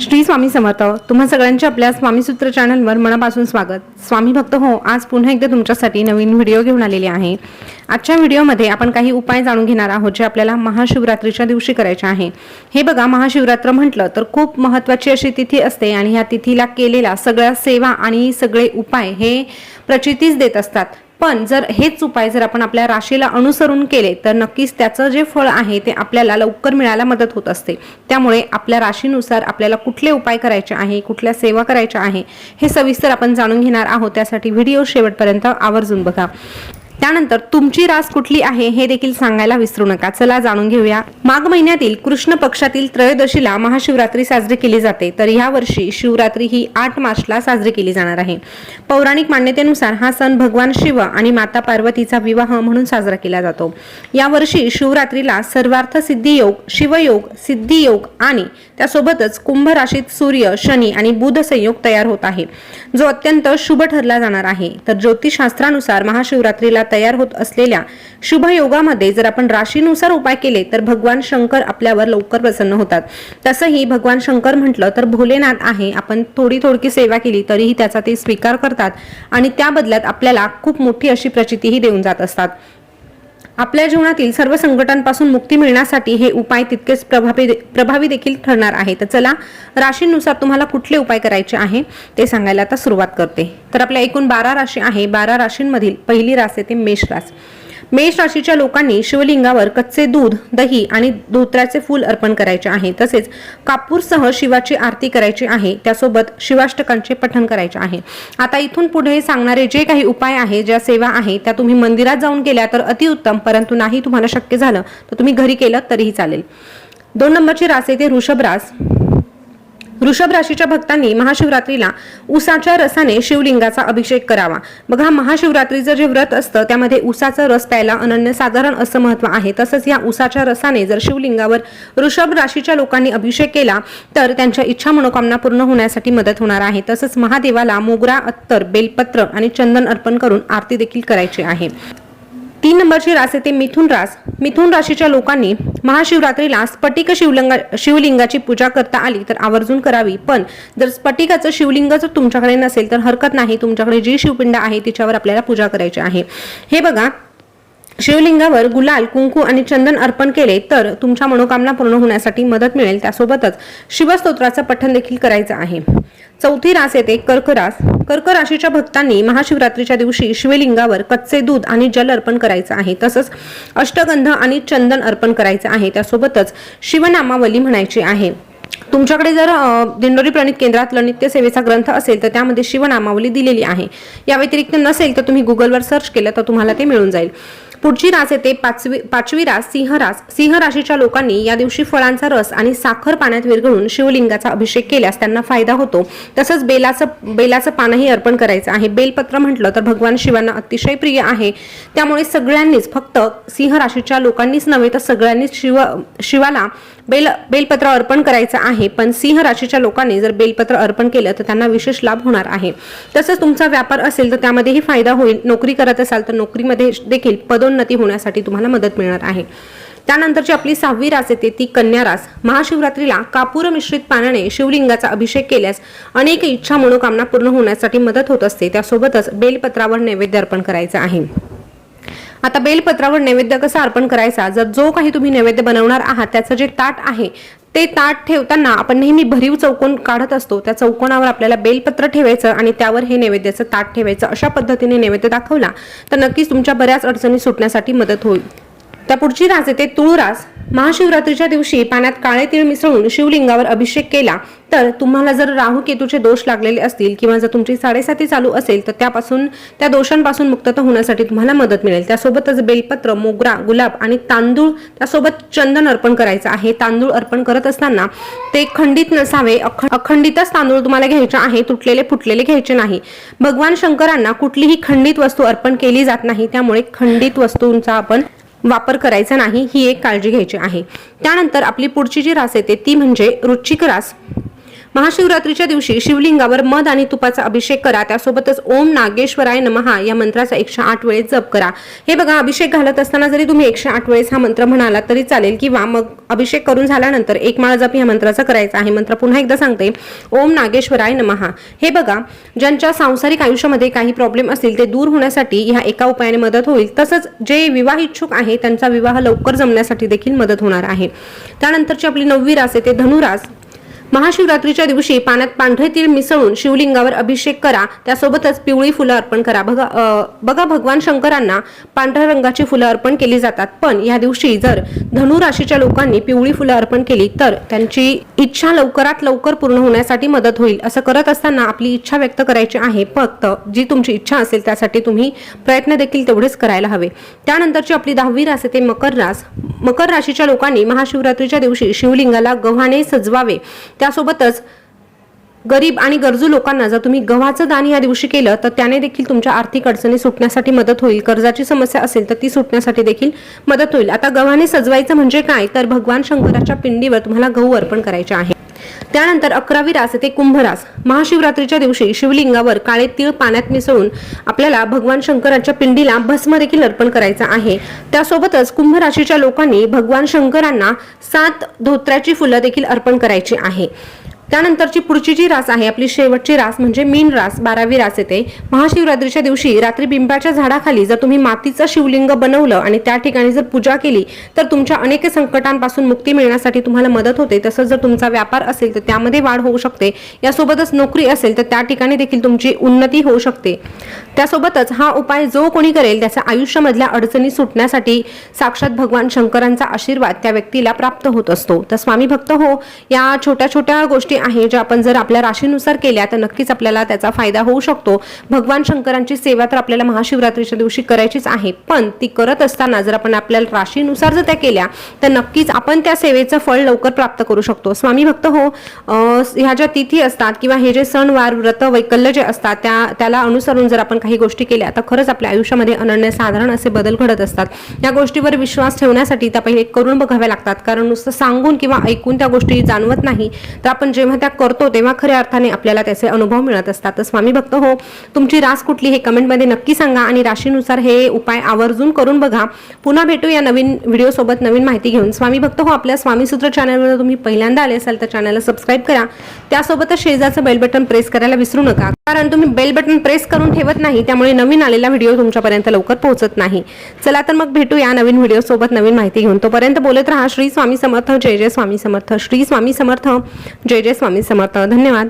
श्री स्वामी समर्थ तुम्हा सगळ्यांच्या आपल्या स्वामी सूत्र चॅनलवर मनापासून स्वागत. स्वामी भक्त हो आज पुन्हा एकदा तुमच्यासाठी नवीन व्हिडिओ घेऊन आलेली आहे. आजच्या व्हिडिओमध्ये आपण काही उपाय जाणून घेणार आहोत जे आपल्याला महाशिवरात्रीच्या दिवशी करायचे आहे. हे बघा महाशिवरात्र म्हटलं तर खूप महत्त्वाची अशी तिथी असते आणि ह्या तिथीला केलेल्या सगळ्या सेवा आणि सगळे उपाय हे प्रचितीच देत असतात. पण जर हेच उपाय जर आपण आपल्या राशीला अनुसरून केले तर नक्कीच त्याचं जे फळ आहे ते आपल्याला लवकर मिळायला मदत होत असते. त्यामुळे आपल्या राशीनुसार आपल्याला कुठले उपाय करायचे आहे कुठल्या सेवा करायच्या आहे हे सविस्तर आपण जाणून घेणार आहोत. त्यासाठी व्हिडिओ शेवटपर्यंत आवर्जून बघा. त्यानंतर तुमची रास कुठली आहे हे देखील सांगायला विसरू नका. चला जाणून घेऊया. माघ महिन्यातील कृष्ण पक्षातील त्रयोदशीला महाशिवरात्री साजरी केली जाते. तर ह्या वर्षी शिवरात्री ही आठ मार्चला साजरी केली जाणार आहे. पौराणिक मान्यतेनुसार हा सण भगवान शिव आणि माता पार्वतीचा विवाह म्हणून साजरा केला जातो. या वर्षी शिवरात्रीला सर्वार्थ सिद्धी योग शिवयोग सिद्धी योग आणि त्यासोबतच कुंभ राशीत सूर्य शनी आणि बुध संयोग तयार होत आहे. जो अत्यंत शुभ ठरला जाणार आहे. तर ज्योतिषशास्त्रानुसार महाशिवरात्रीला तयार होत असलेल्या शुभ योगामध्ये जर आपण राशीनुसार उपाय केले तर भगवान शंकर आपल्यावर लवकर प्रसन्न होतात. तसंही भगवान शंकर म्हटलं तर भोलेनाथ आहे. आपण थोडी थोडकी सेवा केली तरीही त्याचा ते स्वीकार करतात आणि त्या बदल्यात आपल्याला खूप मोठी अशी प्रचितीही देऊन जात असतात. आपल्या जीवनातील सर्व संकटांपासून मुक्ती मिळण्यासाठी हे उपाय तितकेच प्रभावी प्रभावी देखील ठरणार आहे तर चला राशींनुसार तुम्हाला कुठले उपाय करायचे आहे ते सांगायला आता सुरुवात करते. तर आपल्या एकूण बारा राशी आहे. बारा राशींमधील पहिली रास येते मेष रास. मेष राशीच्या लोकांनी शिवलिंगावर कच्चे दूध दही आणि धोत्राचे फूल अर्पण करायचे आहे. तसेच कापूरसह शिवाची आरती करायची आहे. त्यासोबत शिवाष्टकांचे पठण करायचे आहे. आता इथून पुढे सांगणारे जे काही उपाय आहे ज्या सेवा आहे त्या तुम्ही मंदिरात जाऊन केल्या तर अतिउत्तम परंतु नाही तुम्हाला शक्य झालं तर तुम्ही घरी केलं तरीही चालेल. दोन नंबरची रास येते वृषभ रास. वृषभ राशीच्या भक्तांनी महाशिवरात्रीला उसाच्या रसाने शिवलिंगाचा अभिषेक करावा. बघा महाशिवरात्रीचं जे व्रत असतं त्यामध्ये उसाचा रस प्यायला अनन्यसाधारण असं महत्त्व आहे. तसंच या उसाच्या रसाने जर शिवलिंगावर वृषभ राशीच्या लोकांनी अभिषेक केला तर त्यांच्या इच्छा मनोकामना पूर्ण होण्यासाठी मदत होणार आहे. तसंच महादेवाला मोगरा अत्तर बेलपत्र आणि चंदन अर्पण करून आरती देखील करायची आहे. तीन नंबरची रास येते मिथुन रास. मिथुन राशीच्या लोकांनी महाशिवरात्रीला स्फटिक शिवलिंगा शिवलिंगाची पूजा करता आली तर आवर्जून करावी. पण जर स्फटिकाचं शिवलिंग जर तुमच्याकडे नसेल तर हरकत नाही. तुमच्याकडे जी शिवपिंड आहे तिच्यावर आपल्याला पूजा करायची आहे. हे बघा शिवलिंगावर गुलाल कुंकू आणि चंदन अर्पण केले तर तुमच्या मनोकामना पूर्ण होण्यासाठी मदत मिळेल. त्यासोबतच शिवस्तोत्राचं पठण देखील करायचं आहे. चौथी रास येते कर्क रास कर्क राशीच्या भक्तांनी महाशिवरात्रीच्या दिवशी शिवलिंगावर कच्चे दूध आणि जल अर्पण करायचं आहे. तसंच अष्टगंध आणि चंदन अर्पण करायचं आहे. त्यासोबतच शिवनामावली म्हणायची आहे. तुमच्याकडे जर दिंडोरी प्रणित केंद्रातलं नित्य सेवेचा ग्रंथ असेल तर त्यामध्ये शिवनामावली दिलेली आहे. या व्यतिरिक्त नसेल तर तुम्ही गुगलवर सर्च केलं तर तुम्हाला ते मिळून जाईल. पुढची रास येते पाचवी पाचवी रास सिंह सिंह राशीच्या लोकांनी या दिवशी फळांचा रस आणि साखर पाण्यात विरघळून शिवलिंगाचा अभिषेक केल्यास त्यांना फायदा होतो. तसंच बेलाचं बेलाचं पानही अर्पण करायचं आहे. बेलपत्र म्हटलं तर भगवान शिवांना अतिशय प्रिय आहे. त्यामुळे सगळ्यांनीच फक्त सिंह राशीच्या लोकांनीच नव्हे तर सगळ्यांनीच शिव शिवाला बेल बेलपत्र अर्पण करायचं आहे. पण सिंह राशीच्या लोकांनी जर बेलपत्र अर्पण केलं तर त्यांना विशेष लाभ होणार आहे. तसंच तुमचा व्यापार असेल तर त्यामध्येही फायदा होईल. नोकरी करत असाल तर नोकरीमध्ये देखील पदोन्नती होण्यासाठी तुम्हाला मदत मिळणार आहे. त्यानंतरची आपली सहावी रास येते ती कन्या रास. महाशिवरात्रीला कापूर मिश्रित पाण्याने शिवलिंगाचा अभिषेक केल्यास अनेक इच्छा मनोकामना पूर्ण होण्यासाठी मदत होत असते. त्यासोबतच बेलपत्रावर नैवेद्य अर्पण करायचं आहे. आता बेलपत्रावर नैवेद्य कसा अर्पण करायचा? जर जो काही तुम्ही नैवेद्य बनवणार आहात त्याचं जे ताट आहे ते ताट ठेवताना आपण नेहमी भरीव चौकोन काढत असतो. त्या चौकोनावर आपल्याला बेलपत्र ठेवायचं आणि त्यावर हे नैवेद्याचं ताट ठेवायचं अशा पद्धतीने नैवेद्य दाखवला. तर नक्कीच तुमच्या बऱ्याच अडचणी सुटण्यासाठी मदत होईल. त्या पुढची रास येते तुळरास महाशिवरात्रीच्या दिवशी पाण्यात काळे तीळ मिसळून शिवलिंगावर अभिषेक केला तर तुम्हाला जर राहू केतूचे दोष लागलेले असतील किंवा जर तुमची साडेसाती चालू असेल तर त्यापासून त्या दोषांपासून मुक्तता होण्यासाठी तुम्हाला मदत मिळेल. त्यासोबतच बेलपत्र मोगरा गुलाब आणि तांदूळ त्यासोबत चंदन अर्पण करायचं आहे. तांदूळ अर्पण करत असताना ते खंडित नसावे. अख- अखंडितच तांदूळ तुम्हाला घ्यायचे आहे तुटलेले फुटलेले घ्यायचे नाही. भगवान शंकरांना कुठलीही खंडित वस्तू अर्पण केली जात नाही. त्यामुळे खंडित वस्तूंचा आपण वापर करायचा नाही ही एक काळजी घ्यायची आहे. त्यानंतर आपली पुढची जी रास येते ती म्हणजे रुचिक रास. महाशिवरात्रीच्या दिवशी शिवलिंगावर मध आणि तुपाचा अभिषेक करा. त्यासोबतच ओम नागेश्वराय नमहा या मंत्राचा एकशे आठ वेळेस जप करा. हे बघा अभिषेक घालत असताना जरी तुम्ही एकशे आठ वेळेस हा मंत्र म्हणाला तरी चालेल किंवा मग अभिषेक करून झाल्यानंतर एक माळ जप या मंत्राचा करायचा आहे. मंत्र पुन्हा एकदा सांगते. ओम नागेश्वराय नमहा. हे बघा ज्यांच्या सांसारिक आयुष्यामध्ये काही प्रॉब्लेम असतील ते दूर होण्यासाठी ह्या एका उपायाने मदत होईल. तसंच जे विवाह इच्छुक आहे त्यांचा विवाह लवकर जमण्यासाठी देखील मदत होणार आहे. त्यानंतरची आपली नववी रास आहे ते धनुरास. महाशिवरात्रीच्या दिवशी पाण्यात पांढरे तीळ मिसळून शिवलिंगावर अभिषेक करा. त्यासोबतच पिवळी फुलं अर्पण करा. बघा बघा भगवान शंकरांना पांढऱ्या रंगाची फुलं अर्पण केली जातात. पण या दिवशी जर धनु राशीच्या लोकांनी पिवळी फुलं अर्पण केली तर त्यांची इच्छा लवकरात लवकर पूर्ण होण्यासाठी मदत होईल असं करत असताना आपली इच्छा व्यक्त करायची आहे. फक्त जी तुमची इच्छा असेल त्यासाठी तुम्ही प्रयत्न देखील तेवढेच करायला हवे. त्यानंतरची आपली दहावी रास येते ते मकर रास. मकर राशीच्या लोकांनी महाशिवरात्रीच्या दिवशी शिवलिंगाला गव्हाने सजवावे. त्यासोबतच गरीब आणि गरजू लोकांना जर तुम्ही गव्हाचं दान या दिवशी केलं तर त्याने देखील तुमच्या आर्थिक अडचणी सुटण्यासाठी मदत होईल. कर्जाची समस्या असेल तर ती सुटण्यासाठी देखील मदत होईल. आता गव्हाने सजवायचं म्हणजे काय? तर भगवान शंकराच्या पिंडीवर तुम्हाला गहू अर्पण करायचे आहे. त्यानंतर अकरावी रास येते कुंभरास. महाशिवरात्रीच्या दिवशी शिवलिंगावर काळे तीळ पाण्यात मिसळून आपल्याला भगवान शंकराच्या पिंडीला भस्म देखील अर्पण करायचा आहे. त्यासोबतच कुंभ राशीच्या लोकांनी भगवान शंकरांना सात धोत्र्याची फुलं देखील अर्पण करायची आहे. त्यानंतरची पुढची जी रास आहे आपली शेवटची रास म्हणजे मीन रास बारावी रास येते. महाशिवरात्रीच्या दिवशी रात्री बिंबाच्या झाडाखाली जर तुम्ही मातीचं शिवलिंग बनवलं आणि त्या ठिकाणी जर पूजा केली तर तुमच्या अनेक संकटांपासून मुक्ती मिळण्यासाठी तुम्हाला मदत होते. तसंच जर तुमचा व्यापार असेल तर त्यामध्ये वाढ होऊ शकते. यासोबतच नोकरी असेल तर त्या ठिकाणी देखील तुमची उन्नती होऊ शकते. त्यासोबतच हा उपाय जो कोणी करेल त्याच्या आयुष्यामधल्या अडचणी सुटण्यासाठी साक्षात भगवान शंकरांचा आशीर्वाद त्या व्यक्तीला प्राप्त होत असतो. तर स्वामी भक्त हो या छोट्या छोट्या गोष्टी आहे ज्या आपण जर आपल्या राशीनुसार केल्या तर नक्कीच आपल्याला त्याचा फायदा होऊ शकतो. भगवान शंकरांची सेवा तर आपल्याला महाशिवरात्रीच्या दिवशी करायचीच आहे पण ती करत असताना जर आपण आपल्याला राशीनुसार जर त्या केल्या तर नक्कीच आपण त्या सेवेचं फळ लवकर प्राप्त करू शकतो. स्वामी भक्त हो ह्या ज्या तिथी असतात किंवा हे जे सणवार व्रत वैकल्य जे असतात त्या त्याला अनुसरून जर आपण काही गोष्टी केल्या तर खरंच आपल्या आयुष्यामध्ये अनन्यसाधारण असे बदल घडत असतात. या गोष्टीवर विश्वास ठेवण्यासाठी त्या पहिले करून बघाव्या लागतात. कारण नुसतं सांगून किंवा ऐकून त्या गोष्टी जाणवत नाही तर आपण जे जेव्हा त्या करतो तेव्हा खऱ्या अर्थाने आपल्याला त्याचे अनुभव मिळत असतात. तर स्वामी भक्त हो तुमची रास कुठली हे कमेंटमध्ये नक्की सांगा आणि राशीनुसार हे उपाय आवर्जून करून बघा. पुन्हा भेटू या नवीन व्हिडिओ सोबत नवीन माहिती घेऊन. स्वामी भक्त हो आपल्या स्वामी सूत्र चॅनलवर तुम्ही पहिल्यांदा आले असाल तर चॅनलला सबस्क्राईब करा. त्यासोबतच शेजारचं बेल बटन प्रेस करायला विसरू नका. कारण तुम्ही बेल बटन प्रेस करून ठेवत नाही त्यामुळे नवीन आलेला व्हिडिओ तुमच्यापर्यंत लवकर पोहोचत नाही. चला तर मग भेटू या नवीन व्हिडिओ सोबत नवीन माहिती घेऊन. तोपर्यंत बोलत राहा श्री स्वामी समर्थ जय जय स्वामी समर्थ श्री स्वामी समर्थ जय जय स्वामी समर्थ. धन्यवाद.